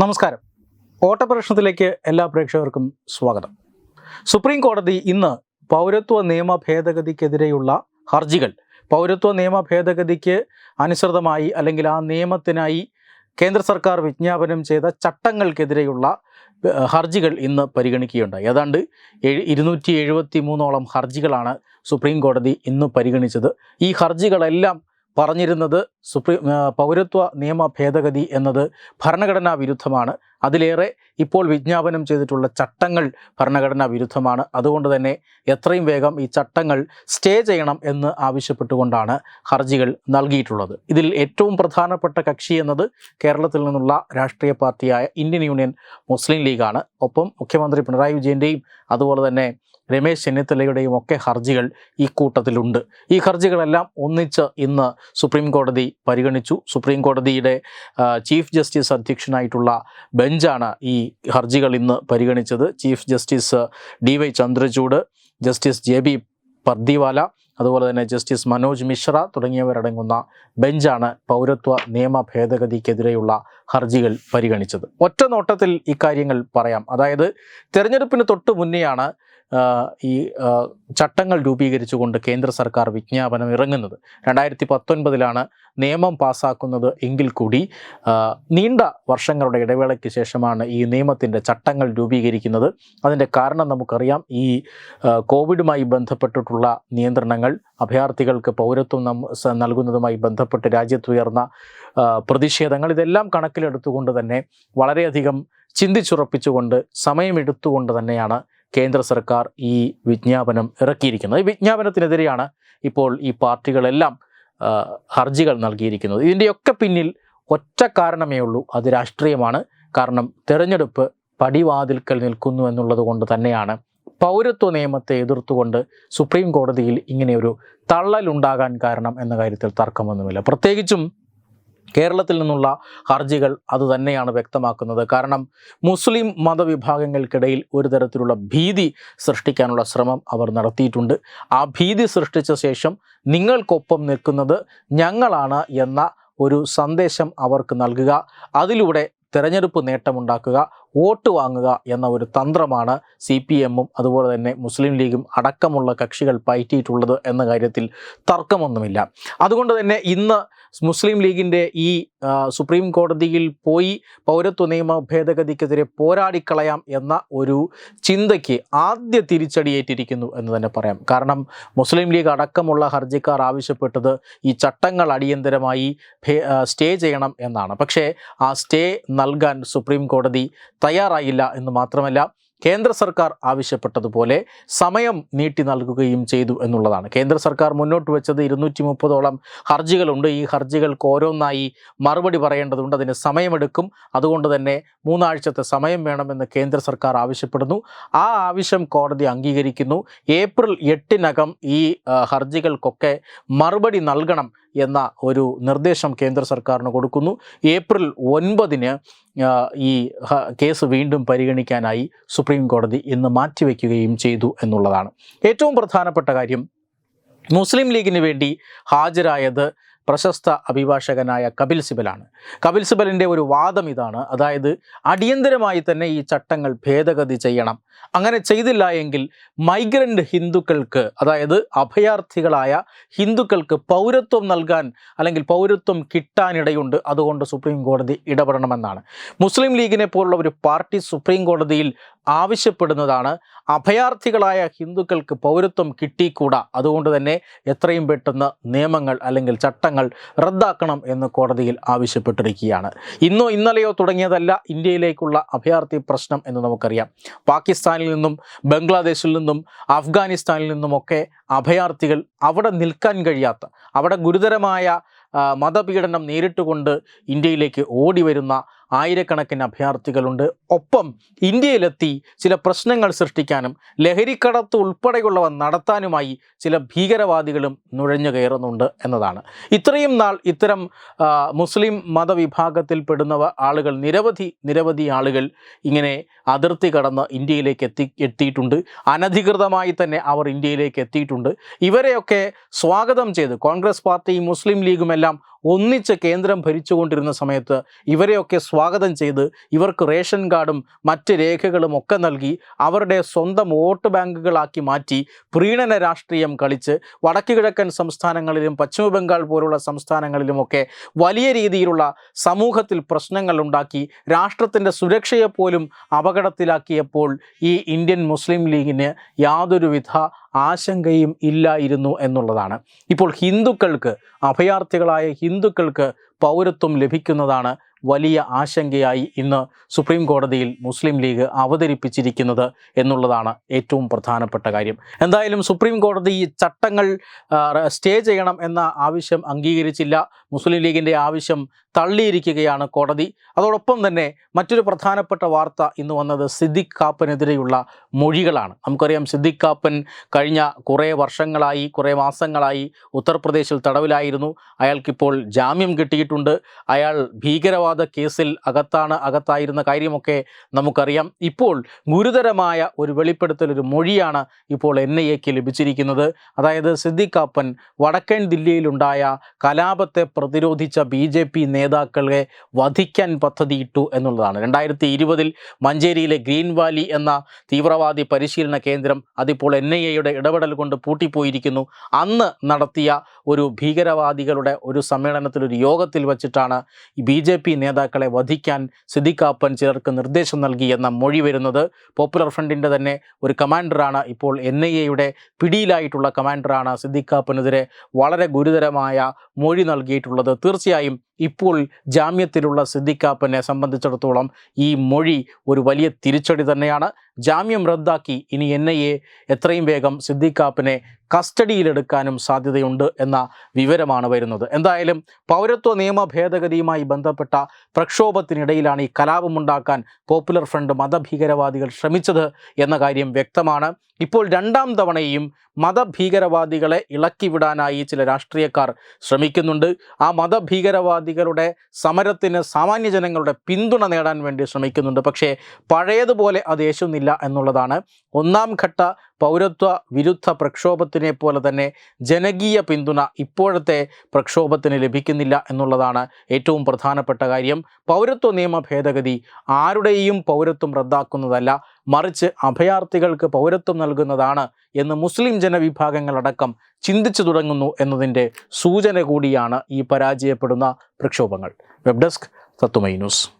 നമസ്കാരം. ഓട്ടപ്രശ്നത്തിലേക്ക് എല്ലാ പ്രേക്ഷകർക്കും സ്വാഗതം. സുപ്രീം കോടതി ഇന്ന് പൗരത്വ നിയമ ഭേദഗതിക്കെതിരെയുള്ള ഹർജികൾ പൗരത്വ നിയമ ഭേദഗതിക്ക് അനുസൃതമായി അല്ലെങ്കിൽ ആ നിയമത്തിനായി കേന്ദ്ര സർക്കാർ വിജ്ഞാപനം ചെയ്ത ചട്ടങ്ങൾക്കെതിരെയുള്ള ഹർജികൾ ഇന്ന് പരിഗണിക്കുകയുണ്ടായി. ഏതാണ്ട് ഇരുന്നൂറ്റി എഴുപത്തി മൂന്നോളം ഹർജികളാണ് സുപ്രീം കോടതി ഇന്ന് പരിഗണിച്ചത്. ഈ ഹർജികളെല്ലാം പറഞ്ഞിരുന്നത് സുപ്രീം പൗരത്വ നിയമ ഭേദഗതി എന്നത് ഭരണഘടനാ വിരുദ്ധമാണ്. അതിലേറെ ഇപ്പോൾ വിജ്ഞാപനം ചെയ്തിട്ടുള്ള ചട്ടങ്ങൾ ഭരണഘടനാ വിരുദ്ധമാണ്. അതുകൊണ്ട് തന്നെ എത്രയും വേഗം ഈ ചട്ടങ്ങൾ സ്റ്റേ ചെയ്യണം എന്ന് ആവശ്യപ്പെട്ടുകൊണ്ടാണ് ഹർജികൾ നൽകിയിട്ടുള്ളത്. ഇതിൽ ഏറ്റവും പ്രധാനപ്പെട്ട കക്ഷി എന്നത് കേരളത്തിൽ നിന്നുള്ള രാഷ്ട്രീയ പാർട്ടിയായ ഇന്ത്യൻ യൂണിയൻ മുസ്ലിം ലീഗാണ്. ഒപ്പം മുഖ്യമന്ത്രി പിണറായി വിജയന്റെയും അതുപോലെ തന്നെ രമേശ് ചെന്നിത്തലയുടെയും ഒക്കെ ഹർജികൾ ഈ കൂട്ടത്തിലുണ്ട്. ഈ ഹർജികളെല്ലാം ഒന്നിച്ച് ഇന്ന് സുപ്രീം കോടതി പരിഗണിച്ചു. സുപ്രീം കോടതിയുടെ ചീഫ് ജസ്റ്റിസ് അധ്യക്ഷനായിട്ടുള്ള ബെഞ്ചാണ് ഈ ഹർജികൾ ഇന്ന് പരിഗണിച്ചത്. Chief justice D Y Chandrachud justice J B Pardiwala അതുപോലെ തന്നെ ജസ്റ്റിസ് മനോജ് മിശ്ര തുടങ്ങിയവരടങ്ങുന്ന ബെഞ്ചാണ് പൗരത്വ നിയമ ഭേദഗതിക്കെതിരെയുള്ള ഹർജികൾ പരിഗണിച്ചത്. ഒറ്റ നോട്ടത്തിൽ ഇക്കാര്യങ്ങൾ പറയാം. അതായത് തെരഞ്ഞെടുപ്പിന് തൊട്ട് മുന്നെയാണ് ഈ ചട്ടങ്ങൾ രൂപീകരിച്ചുകൊണ്ട് കേന്ദ്ര സർക്കാർ വിജ്ഞാപനം ഇറങ്ങുന്നത്. രണ്ടായിരത്തി പത്തൊൻപതിലാണ് നിയമം പാസാക്കുന്നത് എങ്കിൽ കൂടി നീണ്ട വർഷങ്ങളുടെ ഇടവേളയ്ക്ക് ശേഷമാണ് ഈ നിയമത്തിന്റെ ചട്ടങ്ങൾ രൂപീകരിക്കുന്നത്. അതിന്റെ കാരണം നമുക്കറിയാം ഈ കോവിഡുമായി ബന്ധപ്പെട്ടിട്ടുള്ള നിയന്ത്രണങ്ങൾ അഭയാർത്ഥികൾക്ക് പൗരത്വം നൽകുന്നതുമായി ബന്ധപ്പെട്ട് രാജ്യത്തുയർന്ന പ്രതിഷേധങ്ങൾ ഇതെല്ലാം കണക്കിലെടുത്തുകൊണ്ട് തന്നെ വളരെയധികം ചിന്തിച്ചുറപ്പിച്ചുകൊണ്ട് സമയമെടുത്തുകൊണ്ട് തന്നെയാണ് കേന്ദ്ര സർക്കാർ ഈ വിജ്ഞാപനം ഇറക്കിയിരിക്കുന്നത്. ഈ വിജ്ഞാപനത്തിനെതിരെയാണ് ഇപ്പോൾ ഈ പാർട്ടികളെല്ലാം ഹർജികൾ നൽകിയിരിക്കുന്നത്. ഇതിന്റെയൊക്കെ പിന്നിൽ ഒറ്റ കാരണമേ ഉള്ളൂ. അത് രാഷ്ട്രീയമാണ്. കാരണം തെരഞ്ഞെടുപ്പ് പടിവാതിൽക്കൽ നിൽക്കുന്നു എന്നുള്ളത് കൊണ്ട് തന്നെയാണ് പൗരത്വ നിയമത്തെ എതിർത്തുകൊണ്ട് സുപ്രീം കോടതിയിൽ ഇങ്ങനെയൊരു തള്ളലുണ്ടാകാൻ കാരണം എന്ന കാര്യത്തിൽ തർക്കമൊന്നുമില്ല. പ്രത്യേകിച്ചും കേരളത്തിൽ നിന്നുള്ള ഹർജികൾ അതുതന്നെയാണ് വ്യക്തമാക്കുന്നത്. കാരണം മുസ്ലിം മതവിഭാഗങ്ങൾക്കിടയിൽ ഒരു തരത്തിലുള്ള ഭീതി സൃഷ്ടിക്കാനുള്ള ശ്രമം അവർ നടത്തിയിട്ടുണ്ട്. ആ ഭീതി സൃഷ്ടിച്ച ശേഷം നിങ്ങൾക്കൊപ്പം നിൽക്കുന്നത് ഞങ്ങളാണ് എന്ന ഒരു സന്ദേശം അവർക്ക് നൽകുക. അതിലൂടെ തിരഞ്ഞെടുപ്പ് നേട്ടമുണ്ടാക്കുക. വോട്ട് വാങ്ങുക എന്ന ഒരു തന്ത്രമാണ് സി പി എമ്മും അതുപോലെ തന്നെ മുസ്ലിം ലീഗും അടക്കമുള്ള കക്ഷികൾ പയറ്റിയിട്ടുള്ളത് എന്ന കാര്യത്തിൽ തർക്കമൊന്നുമില്ല. അതുകൊണ്ട് തന്നെ ഇന്ന് മുസ്ലിം ലീഗിന്റെ ഈ സുപ്രീം കോടതിയിൽ പോയി പൗരത്വ നിയമ ഭേദഗതിക്കെതിരെ പോരാടിക്കളയാം എന്ന ഒരു ചിന്തയ്ക്ക് ആദ്യ തിരിച്ചടിയേറ്റിരിക്കുന്നു എന്ന് തന്നെ പറയാം. കാരണം മുസ്ലിം ലീഗ് അടക്കമുള്ള ഹർജിക്കാർ ആവശ്യപ്പെട്ടത് ഈ ചട്ടങ്ങൾ അടിയന്തരമായി സ്റ്റേ ചെയ്യണം എന്നാണ്. പക്ഷേ ആ സ്റ്റേ നൽകാൻ സുപ്രീം കോടതി തയ്യാറായില്ല എന്ന് മാത്രമല്ല കേന്ദ്ര സർക്കാർ ആവശ്യപ്പെട്ടതുപോലെ സമയം നീട്ടി നൽകുകയും ചെയ്തു എന്നുള്ളതാണ്. കേന്ദ്ര സർക്കാർ മുന്നോട്ട് വെച്ചത് ഇരുന്നൂറ്റി മുപ്പതോളം ഹർജികളുണ്ട്. ഈ ഹർജികൾക്ക് ഓരോന്നായി മറുപടി പറയേണ്ടതുണ്ട്. അതിന് സമയമെടുക്കും. അതുകൊണ്ട് തന്നെ മൂന്നാഴ്ചത്തെ സമയം വേണമെന്ന് കേന്ദ്ര സർക്കാർ ആവശ്യപ്പെടുന്നു. ആ ആവശ്യം കോടതി അംഗീകരിക്കുന്നു. ഏപ്രിൽ എട്ടിനകം ഈ ഹർജികൾക്കൊക്കെ മറുപടി നൽകണം എന്ന ഒരു നിർദ്ദേശം കേന്ദ്ര സർക്കാരിന് കൊടുക്കുന്നു. ഏപ്രിൽ ഒൻപതിന് ഈ കേസ് വീണ്ടും പരിഗണിക്കാനായി സുപ്രീം കോടതി ഇന്ന് മാറ്റിവെക്കുകയും ചെയ്തു എന്നുള്ളതാണ്. ഏറ്റവും പ്രധാനപ്പെട്ട കാര്യം മുസ്ലിം ലീഗിന് വേണ്ടി ഹാജരായത് പ്രശസ്ത അഭിഭാഷകനായ കപിൽ സിബലാണ്. കപിൽ സിബലിന്റെ ഒരു വാദം ഇതാണ്. അതായത് അടിയന്തരമായി തന്നെ ഈ ചട്ടങ്ങൾ ഭേദഗതി ചെയ്യണം. അങ്ങനെ ചെയ്തില്ല എങ്കിൽ മൈഗ്രന്റ് ഹിന്ദുക്കൾക്ക് അതായത് അഭയാർത്ഥികളായ ഹിന്ദുക്കൾക്ക് പൗരത്വം നൽകാൻ അല്ലെങ്കിൽ പൗരത്വം കിട്ടാനിടയുണ്ട്. അതുകൊണ്ട് സുപ്രീം കോടതി ഇടപെടണമെന്നാണ്. മുസ്ലിം ലീഗിനെ പോലുള്ള ഒരു പാർട്ടി സുപ്രീം കോടതിയിൽ ആവശ്യപ്പെടുന്നതാണ്. അഭയാർത്ഥികളായ ഹിന്ദുക്കൾക്ക് പൗരത്വം കിട്ടിക്കൂടാ. അതുകൊണ്ട് തന്നെ എത്രയും പെട്ടെന്ന് നിയമങ്ങൾ അല്ലെങ്കിൽ ചട്ടങ്ങൾ റദ്ദാക്കണം എന്ന് കോടതിയിൽ ആവശ്യപ്പെട്ടിരിക്കുകയാണ്. ഇന്നോ ഇന്നലെയോ തുടങ്ങിയതല്ല ഇന്ത്യയിലേക്കുള്ള അഭയാർത്ഥി പ്രശ്നം എന്ന് നമുക്കറിയാം. പാകിസ്ഥാനിൽ നിന്നും ബംഗ്ലാദേശിൽ നിന്നും അഫ്ഗാനിസ്ഥാനിൽ നിന്നുമൊക്കെ അഭയാർത്ഥികൾ അവിടെ നിൽക്കാൻ കഴിയാത്ത അവിടെ ഗുരുതരമായ മതപീഡനം നേരിട്ടുകൊണ്ട് ഇന്ത്യയിലേക്ക് ഓടി വരുന്ന ആയിരക്കണക്കിന് അഭയാർത്ഥികളുണ്ട്. ഒപ്പം ഇന്ത്യയിലെത്തി ചില പ്രശ്നങ്ങൾ സൃഷ്ടിക്കാനും ലഹരിക്കടത്ത് ഉൾപ്പെടെയുള്ളവ നടത്താനുമായി ചില ഭീകരവാദികളും നുഴഞ്ഞു കയറുന്നുണ്ട് എന്നതാണ്. ഇത്രയും നാൾ ഇത്തരം മുസ്ലിം മതവിഭാഗത്തിൽ പെടുന്നവ ആളുകൾ നിരവധി നിരവധി ആളുകൾ ഇങ്ങനെ അതിർത്തി കടന്ന് ഇന്ത്യയിലേക്ക് എത്തി എത്തിയിട്ടുണ്ട്. അനധികൃതമായി തന്നെ അവർ ഇന്ത്യയിലേക്ക് എത്തിയിട്ടുണ്ട്. ഇവരെയൊക്കെ സ്വാഗതം ചെയ്ത് കോൺഗ്രസ് പാർട്ടിയും മുസ്ലിം ലീഗും എല്ലാം ഒന്നിച്ച് കേന്ദ്രം ഭരിച്ചുകൊണ്ടിരുന്ന സമയത്ത് ഇവരെയൊക്കെ സ്വാഗതം ചെയ്ത് ഇവർക്ക് റേഷൻ കാർഡും മറ്റ് രേഖകളും ഒക്കെ നൽകി അവരുടെ സ്വന്തം വോട്ട് ബാങ്കുകളാക്കി മാറ്റി പ്രീണന രാഷ്ട്രീയം കളിച്ച് വടക്കു കിഴക്കൻ സംസ്ഥാനങ്ങളിലും പശ്ചിമ ബംഗാൾ പോലുള്ള സംസ്ഥാനങ്ങളിലുമൊക്കെ വലിയ രീതിയിലുള്ള സമൂഹത്തിൽ പ്രശ്നങ്ങൾ ഉണ്ടാക്കി രാഷ്ട്രത്തിന്റെ സുരക്ഷയെ പോലും അപകടത്തിലാക്കിയപ്പോൾ ഈ ഇന്ത്യൻ മുസ്ലിം ലീഗിന് യാതൊരുവിധ ആശങ്കയും ഇല്ലായിരുന്നു എന്നുള്ളതാണ്. ഇപ്പോൾ ഹിന്ദുക്കൾക്ക് അഭയാർത്ഥികളായ ഹിന്ദുക്കൾക്ക് പൗരത്വം ലഭിക്കുന്നതാണ് വലിയ ആശങ്കയായി ഇന്ന് സുപ്രീം കോടതിയിൽ മുസ്ലിം ലീഗ് അവതരിപ്പിച്ചിരിക്കുന്നത് എന്നുള്ളതാണ് ഏറ്റവും പ്രധാനപ്പെട്ട കാര്യം. എന്തായാലും സുപ്രീം കോടതി ഈ ചട്ടങ്ങൾ സ്റ്റേ ചെയ്യണം എന്ന ആവശ്യം അംഗീകരിച്ചില്ല. മുസ്ലിം ലീഗിന്റെ ആവശ്യം തള്ളിയിരിക്കുകയാണ് കോടതി. അതോടൊപ്പം തന്നെ മറ്റൊരു പ്രധാനപ്പെട്ട വാർത്ത ഇന്ന് വന്നത് സിദ്ദിഖ് കാപ്പനെതിരെയുള്ള മൊഴികളാണ്. നമുക്കറിയാം സിദ്ദിഖ് കാപ്പൻ കഴിഞ്ഞ കുറേ വർഷങ്ങളായി കുറേ മാസങ്ങളായി ഉത്തർപ്രദേശിൽ തടവിലായിരുന്നു. അയാൾക്കിപ്പോൾ ജാമ്യം കിട്ടിയിട്ടുണ്ട് അയാൾ ഭീകരവാദ കേസിൽ അകത്താണ് അകത്തായിരുന്ന കാര്യമൊക്കെ നമുക്കറിയാം. ഇപ്പോൾ ഗുരുതരമായ ഒരു വെളിപ്പെടുത്തൽ ഒരു മൊഴിയാണ് ഇപ്പോൾ എൻ ഐ എക്ക് ലഭിച്ചിരിക്കുന്നത്. അതായത് സിദ്ദിഖാപ്പൻ വടക്കൻ ദില്ലിയിലുണ്ടായ കലാപത്തെ പ്രതിരോധിച്ച ബി ജെ പി നേതാക്കളെ വധിക്കാൻ പദ്ധതിയിട്ടു എന്നുള്ളതാണ്. രണ്ടായിരത്തി ഇരുപതിൽ മഞ്ചേരിയിലെ ഗ്രീൻ വാലി എന്ന തീവ്രവാദി പരിശീലന കേന്ദ്രം അതിപ്പോൾ എൻ ഐ എയുടെ ഇടപെടൽ കൊണ്ട് പൂട്ടിപ്പോയിരിക്കുന്നു. അന്ന് നടത്തിയ ഒരു ഭീകരവാദികളുടെ ഒരു സമ്മേളനത്തിൽ ഒരു യോഗത്തിൽ വച്ചിട്ടാണ് ഈ ബി ജെ പി നേതാക്കളെ വധിക്കാൻ സിദ്ദിഖാപ്പൻ ചിലർക്ക് നിർദ്ദേശം നൽകി എന്ന മൊഴി വരുന്നത്. പോപ്പുലർ ഫ്രണ്ടിന്റെ തന്നെ ഒരു കമാൻഡറാണ് ഇപ്പോൾ എൻ ഐ എയുടെ പിടിയിലായിട്ടുള്ള കമാൻഡറാണ് സിദ്ദിഖാപ്പനെതിരെ വളരെ ഗുരുതരമായ മൊഴി നൽകിയിട്ടുള്ളത്. തീർച്ചയായും ഇപ്പോൾ ജാമ്യത്തിലുള്ള സിദ്ദിഖാപ്പനെ സംബന്ധിച്ചിടത്തോളം ഈ മൊഴി ഒരു വലിയ തിരിച്ചടി തന്നെയാണ്. ജാമ്യം റദ്ദാക്കി ഇനി എൻ ഐ എത്രയും വേഗം സിദ്ദിഖാപ്പനെ കസ്റ്റഡിയിലെടുക്കാനും സാധ്യതയുണ്ട് എന്ന വിവരമാണ് വരുന്നത്. എന്തായാലും പൗരത്വ നിയമ ഭേദഗതിയുമായി ബന്ധപ്പെട്ട പ്രക്ഷോഭത്തിനിടയിലാണ് ഈ കലാപമുണ്ടാക്കാൻ പോപ്പുലർ ഫ്രണ്ട് മതഭീകരവാദികൾ ശ്രമിച്ചത് എന്ന കാര്യം വ്യക്തമാണ്. ഇപ്പോൾ രണ്ടാം തവണയും മതഭീകരവാദികളെ ഇളക്കിവിടാനായി ചില രാഷ്ട്രീയക്കാർ ശ്രമിക്കുന്നുണ്ട് ആ മതഭീകരവാദികളുടെ സമരത്തിന് സാമാന്യ ജനങ്ങളുടെ പിന്തുണ നേടാൻ വേണ്ടി ശ്രമിക്കുന്നുണ്ട്. പക്ഷേ പഴയതുപോലെ അത് യേശുന്നില്ല എന്നുള്ളതാണ്. ഒന്നാം ഘട്ട പൗരത്വ വിരുദ്ധ പ്രക്ഷോഭത്തിനെ പോലെ തന്നെ ജനകീയ പിന്തുണ ഇപ്പോഴത്തെ പ്രക്ഷോഭത്തിന് ലഭിക്കുന്നില്ല എന്നുള്ളതാണ് ഏറ്റവും പ്രധാനപ്പെട്ട കാര്യം. പൗരത്വ നിയമ ഭേദഗതി ആരുടെയും പൗരത്വം റദ്ദാക്കുന്നതല്ല മറിച്ച് അഭയാർത്ഥികൾക്ക് പൗരത്വം നൽകുന്നതാണ് എന്ന് മുസ്ലിം ജനവിഭാഗങ്ങളടക്കം ചിന്തിച്ചു തുടങ്ങുന്നു എന്നതിന്റെ സൂചന കൂടിയാണ് ഈ പരാജയപ്പെടുന്ന പ്രക്ഷോഭങ്ങൾ. വെബ് ഡെസ്ക് തത്തുമൈ ന്യൂസ്.